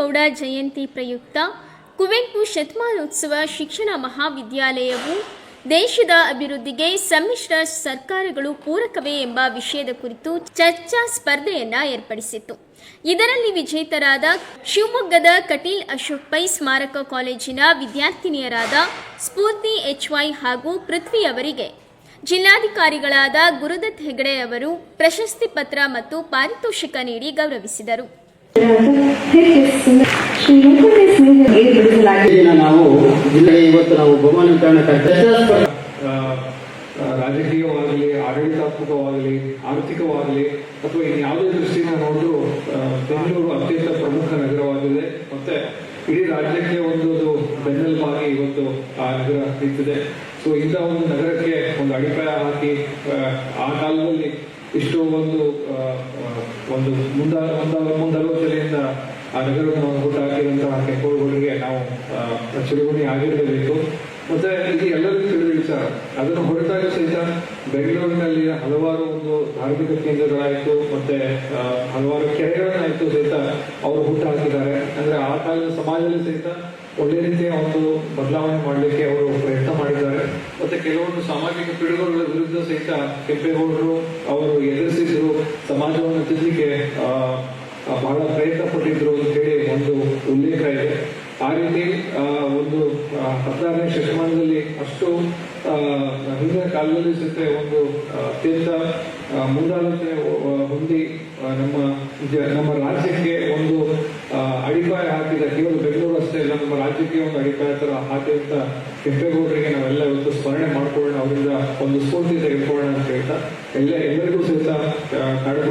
ಕೆಂಪೇಗೌಡ ಜಯಂತಿ ಪ್ರಯುಕ್ತ ಕುವೆಂಪು ಶತಮಾನೋತ್ಸವ ಶಿಕ್ಷಣ ಮಹಾವಿದ್ಯಾಲಯವು ದೇಶದ ಅಭಿವೃದ್ಧಿಗೆ ಸಮ್ಮಿಶ್ರ ಸರ್ಕಾರಗಳು ಪೂರಕವೇ ಎಂಬ ವಿಷಯದ ಕುರಿತು ಚರ್ಚಾ ಸ್ಪರ್ಧೆಯನ್ನ ಏರ್ಪಡಿಸಿತ್ತು. ಇದರಲ್ಲಿ ವಿಜೇತರಾದ ಶಿವಮೊಗ್ಗದ ಕಟೀಲ್ ಅಶೋಕ್ ಪೈ ಸ್ಮಾರಕ ಕಾಲೇಜಿನ ವಿದ್ಯಾರ್ಥಿನಿಯರಾದ ಸ್ಫೂರ್ತಿ ಎಚ್ವೈ ಹಾಗೂ ಪೃಥ್ವಿ ಅವರಿಗೆ ಜಿಲ್ಲಾಧಿಕಾರಿಗಳಾದ ಗುರುದತ್ ಹೆಗಡೆ ಅವರು ಪ್ರಶಸ್ತಿ ಪತ್ರ ಮತ್ತು ಪಾರಿತೋಷಿಕ ನೀಡಿ ಗೌರವಿಸಿದರು. ಜಿಲ್ಲೆಗೆ ಇವತ್ತು ನಾವು ಬಹುಮಾನ ವಿತರಣೆ ರಾಜಕೀಯವಾಗಲಿ ಆಡಳಿತಾತ್ಮಕವಾಗಲಿ ಆರ್ಥಿಕವಾಗಲಿ ಅಥವಾ ಇನ್ಯಾವುದೇ ದೃಷ್ಟಿಯಿಂದ ನೋಡಿದ್ರು ಬೆಂಗಳೂರು ಅತ್ಯಂತ ಪ್ರಮುಖ ನಗರವಾಗಿದೆ. ಮತ್ತೆ ಇಡೀ ರಾಜ್ಯಕ್ಕೆ ಒಂದು ಬೆನ್ನೆಲುಬಾಗಿ ಇವತ್ತು ಆ ನಗರ ನಿಂತಿದೆ. ಸೊ ಇಂಥ ಒಂದು ನಗರಕ್ಕೆ ಒಂದು ಅಡಿಪಾಯ ಹಾಕಿ ಆ, ಕಾಲದಲ್ಲಿ ಇಷ್ಟು ಒಂದು ಒಂದು ಮುಂದ ಮುಂದಾಲೋಚನೆಯಿಂದ ಆ ನಗರವನ್ನು ಊಟ ಹಾಕಿದಂತಹ ಕೆಂಪೇಗೌಡರಿಗೆ ನಾವು ಚಿರುಗುಣಿ ಆಗಿರಬೇಕು ಮತ್ತೆ ಇದು ಎಲ್ಲರಿಗೂ ತಿಳಿದ ಸರ್. ಅದನ್ನು ಹೊರತಾಗ ಸಹಿತ ಬೆಂಗಳೂರಿನಲ್ಲಿ ಹಲವಾರು ಒಂದು ಧಾರ್ಮಿಕ ಕೇಂದ್ರಗಳಾಯಿತು, ಮತ್ತೆ ಹಲವಾರು ಕೆರೆಗಳನ್ನಾಯ್ತು ಸಹಿತ ಅವರು ಹುಟ್ಟು ಹಾಕಿದ್ದಾರೆ. ಅಂದ್ರೆ ಆ ಕಾಲದ ಸಮಾಜದಲ್ಲಿ ಸಹಿತ ಒಳ್ಳೆ ರೀತಿಯ ಒಂದು ಬದಲಾವಣೆ ಮಾಡಲಿಕ್ಕೆ ಅವರು ಪ್ರಯತ್ನ ಮಾಡಿದ್ದಾರೆ. ಮತ್ತೆ ಕೆಲವೊಂದು ಸಾಮಾಜಿಕ ಪಿಡುಗುಗಳ ವಿರುದ್ಧ ಸಹಿತ ಕೆಂಪೇಗೌಡರು ಅವರು ಎದುರಿಸಿದ್ರು ಸಮಾಜವನ್ನು ತಿದ್ದಲಿಕ್ಕೆ ಬಹಳ ಪ್ರಯತ್ನ ಪಟ್ಟಿದ್ರು ಅಂತ ಹೇಳಿ ಒಂದು ಉಲ್ಲೇಖ ಇದೆ. ಆ ರೀತಿ ಒಂದು ಹದಿನಾರನೇ ಶತಮಾನದಲ್ಲಿ ಅಷ್ಟು ಹಿಂದಿನ ಕಾಲದಲ್ಲಿ ಸಹಿತ ಒಂದು ಅತ್ಯಂತ ಮುಂದಾಲೋಚನೆ ಹೊಂದಿ ನಮ್ಮ ನಮ್ಮ ರಾಜ್ಯಕ್ಕೆ ಒಂದು ಅಡಿಪಾಯ ಹಾಕಿದ ಕೇವಲ ಬೆಂಗಳೂರು ಅಷ್ಟೇ ಇಲ್ಲ ನಮ್ಮ ರಾಜ್ಯಕ್ಕೆ ಒಂದು ಅಡಿಪಾಯ ತರ ಹಾಕಿದಂತ ಕೆಂಪೇಗೌಡರಿಗೆ ನಾವೆಲ್ಲ ಇವತ್ತು ಸ್ಮರಣೆ ಮಾಡ್ಕೊಳ್ಳೋಣ, ಅವರಿಂದ ಒಂದು ಸ್ಫೂರ್ತಿ ತೆಗೆದುಕೊಳ್ಳೋಣ ಅಂತ ಹೇಳ್ತಾ, ಎಲ್ಲ ಎಲ್ಲರಿಗೂ ಸಹಿತ ಕೆಂಪೇಗೌಡ